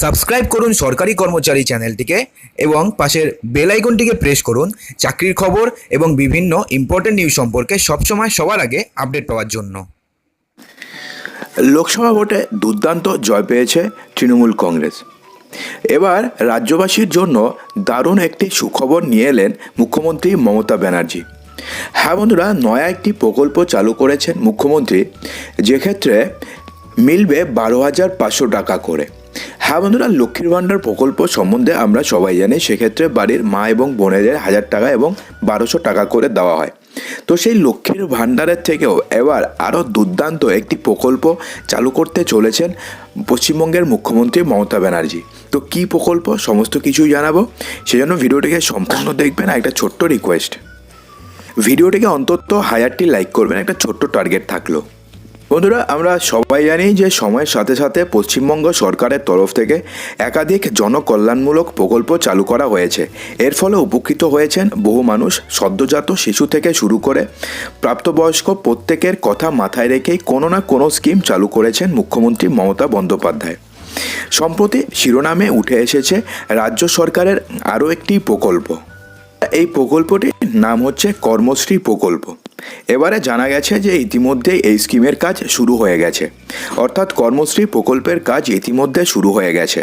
Subscribe করুন সরকারি কর্মচারী চ্যানেলটিকে এবং পাশের বেল আইকনটিকে প্রেস করুন চাকরির খবর এবং বিভিন্ন ইম্পর্টেন্ট নিউজ সম্পর্কে সবসময় সবার আগে আপডেট পাওয়ার জন্য। লোকসভা ভোটে দুর্দান্ত জয় পেয়েছে তৃণমূল কংগ্রেস। এবার রাজ্যবাসীর জন্য দারুণ একটি সুখবর নিয়ে এলেন মুখ্যমন্ত্রী মমতা ব্যানার্জি। হ্যাঁ বন্ধুরা, নয়া একটি প্রকল্প চালু করেছেন মুখ্যমন্ত্রী। যেক্ষেত্রে মিলবে বারো হাজার পাঁচশো টাকা করে। হ্যাঁ বন্ধুরা, লক্ষ্মীর ভাণ্ডার প্রকল্প সম্বন্ধে আমরা সবাই জানি, সেক্ষেত্রে বাড়ির মা এবং বোনেদের হাজার টাকা এবং বারোশো টাকা করে দেওয়া হয়। তো সেই লক্ষ্মীর ভাণ্ডারের থেকেও এবার আরও দুর্দান্ত একটি প্রকল্প চালু করতে চলেছেন পশ্চিমবঙ্গের মুখ্যমন্ত্রী মমতা ব্যানার্জি। তো কী প্রকল্প? সমস্ত কিছুই জানাব। সেজন্য ভিডিওটিকে সম্পূর্ণ দেখবেন একটা ছোট্ট রিকোয়েস্ট ভিডিওটিকে অন্তত হাজারটি লাইক করবেন, একটা ছোট্ট টার্গেট থাকল। বন্ধুরা, আমরা সবাই জানি যে সময়ের সাথে সাথে পশ্চিমবঙ্গ সরকারের তরফ থেকে একাধিক জনকল্যাণমূলক প্রকল্প চালু করা হয়েছে। এর ফলে উপকৃত হয়েছেন বহু মানুষ, সদ্যজাত শিশু থেকে শুরু করে প্রাপ্তবয়স্ক প্রত্যেকের কথা মাথায় রেখেই কোনো না কোনো স্কিম চালু করেছেন মুখ্যমন্ত্রী মমতা বন্দ্যোপাধ্যায়। সম্প্রতি শিরোনামে উঠে এসেছে, রাজ্য সরকারের আরও একটি প্রকল্প। এই প্রকল্পটির নাম হচ্ছে কর্মশ্রী প্রকল্প। এবারে জানা গেছে যে ইতিমধ্যে এই স্কিমের কাজ শুরু হয়ে গেছে। অর্থাৎ কর্মশ্রী প্রকল্পের কাজ ইতিমধ্যে শুরু হয়ে গেছে।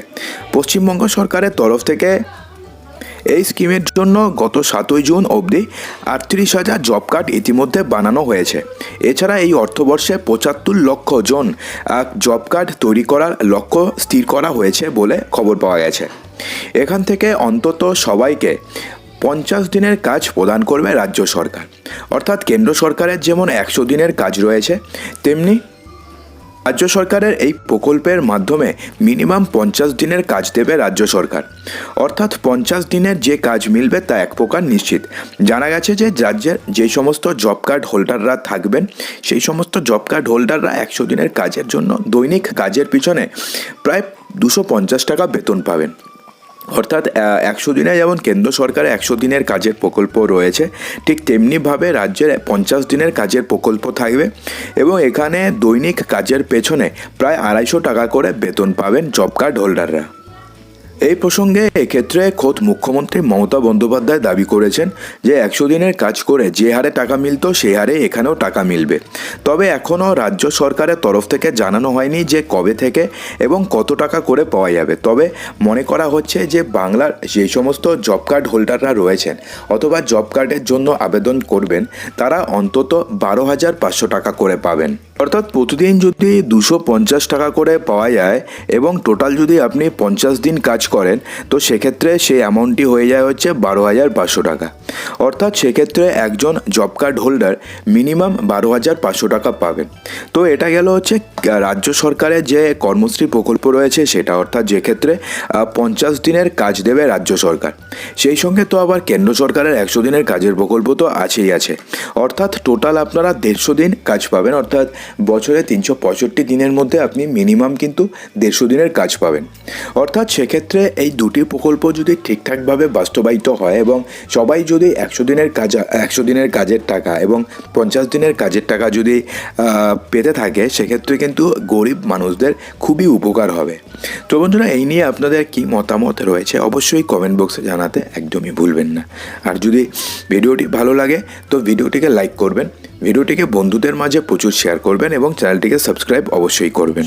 পশ্চিমবঙ্গ সরকারের তরফ থেকে এই স্কিমের জন্য গত সাতই জুন অবধি আটত্রিশ হাজার জব কার্ড ইতিমধ্যে বানানো হয়েছে। এছাড়া এই অর্থবর্ষে পঁচাত্তর লক্ষ জন জব কার্ড তৈরি করার লক্ষ্য স্থির করা হয়েছে বলে খবর পাওয়া গেছে। এখান থেকে অন্তত সবাইকে পঞ্চাশ দিনের কাজ প্রদান করবে রাজ্য সরকার। অর্থাৎ কেন্দ্র সরকারের যেমন একশো দিনের কাজ রয়েছে, তেমনি রাজ্য সরকারের এই প্রকল্পের মাধ্যমে মিনিমাম পঞ্চাশ দিনের কাজ দেবে রাজ্য সরকার। অর্থাৎ পঞ্চাশ দিনের যে কাজ মিলবে তা এক প্রকার নিশ্চিত। জানা গেছে যে রাজ্যের যে সমস্ত জব কার্ড হোল্ডাররা থাকবেন, সেই সমস্ত জব কার্ড হোল্ডাররা একশো দিনের কাজের জন্য দৈনিক কাজের পিছনে প্রায় দুশো পঞ্চাশ টাকা বেতন পাবেন। অর্থাৎ একশো দিনে যেমন কেন্দ্র সরকারের একশো দিনের কাজের প্রকল্প রয়েছে, ঠিক তেমনিভাবে রাজ্যের পঞ্চাশ দিনের কাজের প্রকল্প থাকবে এবং এখানে দৈনিক কাজের পেছনে প্রায় আড়াইশো টাকা করে বেতন পাবেন জব কার্ড হোল্ডাররা। এই প্রসঙ্গে এক্ষেত্রে খোদ মুখ্যমন্ত্রী মমতা বন্দ্যোপাধ্যায় দাবি করেছেন যে একশো দিনের কাজ করে যে হারে টাকা মিলত সেই হারে এখানেও টাকা মিলবে। তবে এখনও রাজ্য সরকারের তরফ থেকে জানানো হয়নি যে কবে থেকে এবং কত টাকা করে পাওয়া যাবে। তবে মনে করা হচ্ছে যে বাংলার যে সমস্ত জব কার্ড হোল্ডাররা রয়েছেন অথবা জব কার্ডের জন্য আবেদন করবেন, তারা অন্তত বারো হাজার পাঁচশো টাকা করে পাবেন। অর্থাৎ প্রতিদিন যদি দুশো পঞ্চাশ টাকা করে পাওয়া যায় এবং টোটাল যদি আপনি পঞ্চাশ দিন কাজ করেন, তো সেক্ষেত্রে সেই অ্যামাউন্টটি হয়ে যায় হচ্ছে বারো হাজার পাঁচশো টাকা। অর্থাৎ সেক্ষেত্রে একজন জব কার্ড হোল্ডার মিনিমাম বারো হাজার পাঁচশো টাকা পাবেন। তো এটা গেল হচ্ছে রাজ্য সরকারের যে কর্মশ্রী প্রকল্প রয়েছে সেটা, অর্থাৎ যে ক্ষেত্রে পঞ্চাশ দিনের কাজ দেবে রাজ্য সরকার। সেই সঙ্গে তো আবার কেন্দ্র সরকারের একশো দিনের কাজের প্রকল্প তো আছেই আছে। অর্থাৎ টোটাল আপনারা দেড়শো দিন কাজ পাবেন, অর্থাৎ বছরে তিনশো পঁয়ষট্টি দিনের মধ্যে আপনি মিনিমাম কিন্তু দেড়শো দিনের কাজ পাবেন। অর্থাৎ সেক্ষেত্রে এই দুটি প্রকল্প যদি ঠিকঠাকভাবে বাস্তবায়িত হয় এবং সবাই যদি একশো দিনের কাজ, একশো দিনের কাজের টাকা এবং পঞ্চাশ দিনের কাজের টাকা যদি পেতে থাকে, সেক্ষেত্রে কিন্তু গরিব মানুষদের খুবই উপকার হবে। তো বন্ধুরা, এই নিয়ে আপনাদের কি মতামত রয়েছে অবশ্যই কমেন্ট বক্সে জানাতে একদমই ভুলবেন না। আর যদি ভিডিওটি ভালো লাগে, তো ভিডিওটিকে লাইক করবেন, ভিডিওটিকে বন্ধুদের মাঝে প্রচুর শেয়ার করবেন এবং চ্যানেলটিকে সাবস্ক্রাইব অবশ্যই করবেন।